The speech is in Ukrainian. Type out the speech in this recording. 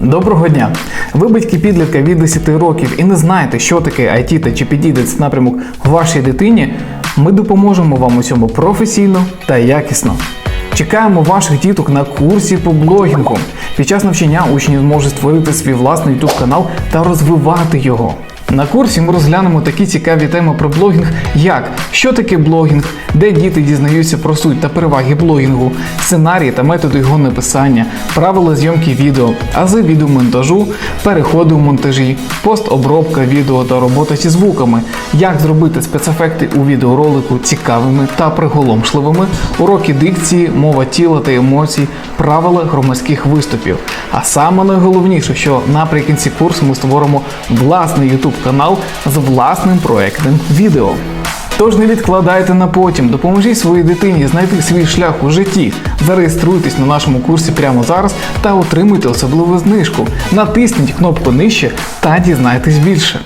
Доброго дня! Ви батьки підлітка від 10 років і не знаєте, що таке IT та цей напрямок вашій дитині. Ми допоможемо вам у цьому професійно та якісно. Чекаємо ваших діток на курсі по блогінгу. Під час навчання учні зможуть створити свій власний YouTube канал та розвивати його. На курсі ми розглянемо такі цікаві теми про блогінг, як що таке блогінг, де діти дізнаються про суть та переваги блогінгу, сценарії та методи його написання, правила зйомки відео, ази відеомонтажу, переходи у монтажі, постобробка відео та робота зі звуками, як зробити спецефекти у відеоролику цікавими та приголомшливими, уроки дикції, мова тіла та емоцій, правила громадських виступів. А саме найголовніше, що наприкінці курсу ми створимо власний YouTube канал з власним проектним відео. Тож не відкладайте на потім, допоможіть своїй дитині знайти свій шлях у житті. Зареєструйтесь на нашому курсі прямо зараз та отримуйте особливу знижку. Натисніть кнопку нижче та дізнайтесь більше.